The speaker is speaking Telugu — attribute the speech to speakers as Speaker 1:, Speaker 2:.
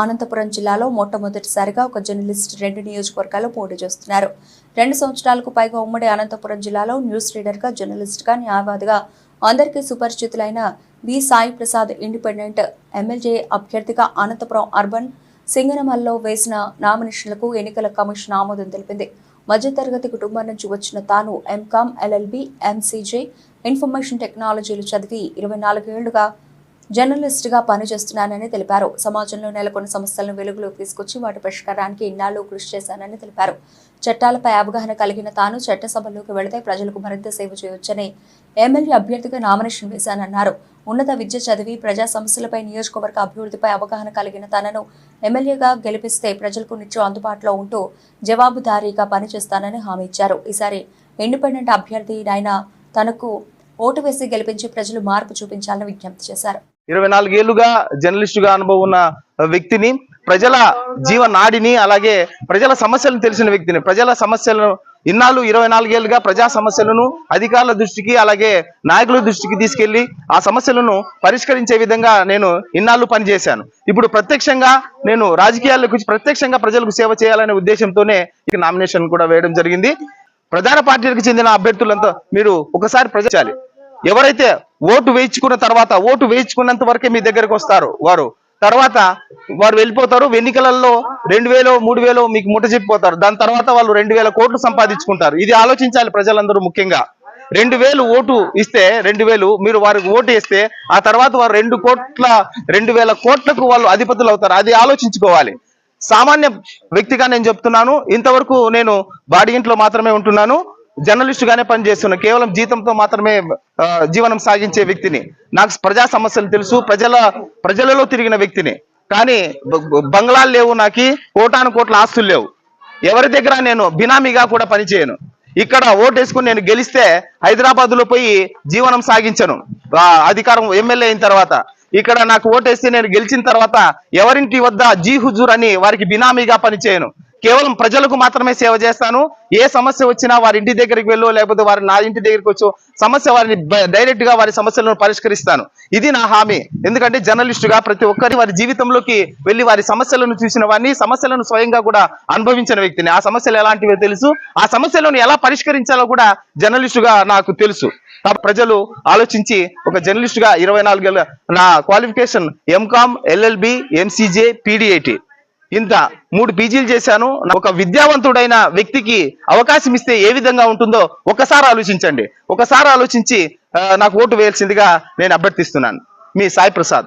Speaker 1: అనంతపురం జిల్లాలో మొట్టమొదటిసారిగా ఒక జర్నలిస్ట్ రెండు నియోజకవర్గాల్లో పోటీ చేస్తున్నారు. రెండు సంవత్సరాలకు పైగా ఉమ్మడి అనంతపురం జిల్లాలో న్యూస్ రీడర్గా జర్నలిస్ట్గా న్యాయవాదిగా అందరికీ సుపరిచితులైన B Sai Prasad independent MLA అభ్యర్థిగా అనంతపురం అర్బన్ సింగనమల్లో వేసిన నామినేషన్లకు ఎన్నికల కమిషన్ ఆమోదం తెలిపింది. మధ్యతరగతి కుటుంబం నుంచి వచ్చిన తాను ఎంకామ్ ఎల్ఎల్బి ఎంసీజే ఇన్ఫర్మేషన్ టెక్నాలజీలు చదివి ఇరవై నాలుగేళ్ళుగా జర్నలిస్ట్గా పనిచేస్తున్నానని తెలిపారు. సమాజంలో నెలకొన్న సమస్యలను వెలుగులోకి తీసుకొచ్చి వాటి పరిష్కారానికి ఇన్నాళ్ళు కృషి చేశానని తెలిపారు. చట్టాలపై అవగాహన కలిగిన తాను చట్టసభల్లోకి వెళితే ప్రజలకు మరింత సేవ చేయొచ్చని ఎమ్మెల్యే అభ్యర్థిగా నామినేషన్ వేశానన్నారు. ఉన్నత విద్య చదివి ప్రజా సమస్యలపై నియోజకవర్గ అభివృద్ధిపై అవగాహన కలిగిన తనను ఎమ్మెల్యేగా గెలిపిస్తే ప్రజలకు నిత్యం అందుబాటులో ఉంటూ జవాబుదారీగా పనిచేస్తానని హామీ ఇచ్చారు. ఈసారి ఇండిపెండెంట్ అభ్యర్థి నాయన తనకు ఓటు వేసి గెలిపించి ప్రజలు మార్పు చూపించాలని విజ్ఞప్తి చేశారు.
Speaker 2: ఇరవై నాలుగేళ్ళుగా జర్నలిస్టుగా అనుభవం ఉన్న వ్యక్తిని ప్రజల జీవనాడిని అలాగే ప్రజల సమస్యలను తెలిసిన వ్యక్తిని ప్రజల సమస్యలను ఇన్నాళ్ళు ఇరవై నాలుగేళ్ళుగా ప్రజా సమస్యలను అధికారుల దృష్టికి అలాగే నాయకుల దృష్టికి తీసుకెళ్ళి ఆ సమస్యలను పరిష్కరించే విధంగా నేను ఇన్నాళ్ళు పనిచేశాను. ఇప్పుడు ప్రత్యక్షంగా నేను రాజకీయాల్లోకి ప్రత్యక్షంగా ప్రజలకు సేవ చేయాలనే ఉద్దేశంతోనే ఈ నామినేషన్ కూడా వేయడం జరిగింది. ప్రధాన పార్టీలకు చెందిన అభ్యర్థులంతా మీరు ఒకసారి ప్రజాలి ఎవరైతే ఓటు వేయించుకున్న తర్వాత ఓటు వేయించుకున్నంత వరకే మీ దగ్గరకు వస్తారు వారు. తర్వాత వారు వెళ్ళిపోతారు ఎన్నికలలో రెండు వేలు మూడు వేలు మీకు ముట్ట చెప్పిపోతారు. దాని తర్వాత వాళ్ళు రెండు వేల కోట్లు సంపాదించుకుంటారు. ఇది ఆలోచించాలి ప్రజలందరూ ముఖ్యంగా. రెండు వేలు ఓటు ఇస్తే రెండు వేలు మీరు వారికి ఓటు వేస్తే ఆ తర్వాత వారు రెండు కోట్ల రెండు వేల కోట్లకు వాళ్ళు అధిపతులు అవుతారు. అది ఆలోచించుకోవాలి. సామాన్య వ్యక్తిగా నేను చెప్తున్నాను. ఇంతవరకు నేను బాడీ ఇంట్లో మాత్రమే ఉంటున్నాను. జర్నలిస్ట్ గానే పనిచేస్తున్నా కేవలం జీతంతో మాత్రమే జీవనం సాగించే వ్యక్తిని. నాకు ప్రజా సమస్యలు తెలుసు ప్రజల ప్రజలలో తిరిగిన వ్యక్తిని. కానీ బంగ్లాలు లేవు నాకు కోటాను కోట్ల ఆస్తులు లేవు. ఎవరి దగ్గర నేను బినామీగా కూడా పనిచేయను. ఇక్కడ ఓటేసుకుని నేను గెలిస్తే హైదరాబాద్లో పోయి జీవనం సాగించను. అధికారం ఎమ్మెల్యే అయిన తర్వాత. ఇక్కడ నాకు ఓటేస్తే నేను గెలిచిన తర్వాత ఎవరింటి వద్ద జీ హుజూర్ అని వారికి బినామీగా పనిచేయను. కేవలం ప్రజలకు మాత్రమే సేవ చేస్తాను. ఏ సమస్య వచ్చినా వారి ఇంటి దగ్గరికి వెళ్ళో లేకపోతే వారి నా ఇంటి దగ్గరికి వచ్చో. సమస్య వారిని డైరెక్ట్గా వారి సమస్యలను పరిష్కరిస్తాను. ఇది నా హామీ. ఎందుకంటే జర్నలిస్ట్గా ప్రతి ఒక్కరి వారి జీవితంలోకి వెళ్ళి వారి సమస్యలను చూసిన వారిని సమస్యలను స్వయంగా కూడా అనుభవించిన వ్యక్తిని. ఆ సమస్యలు ఎలాంటివో తెలుసు. ఆ సమస్యలను ఎలా పరిష్కరించాలో కూడా జర్నలిస్ట్గా నాకు తెలుసు. ప్రజలు ఆలోచించి ఒక జర్నలిస్ట్గా ఇరవై నాలుగేళ్ళ నా qualification MCom LLB MCJ PDIT ఇంత మూడు పీజీలు చేశాను. ఒక విద్యావంతుడైన వ్యక్తికి అవకాశం ఇస్తే ఏ విధంగా ఉంటుందో ఒకసారి ఆలోచించండి. ఒకసారి ఆలోచించి నాకు ఓటు వేయాల్సిందిగా నేను అభ్యర్థిస్తున్నాను. మీ సాయి ప్రసాద్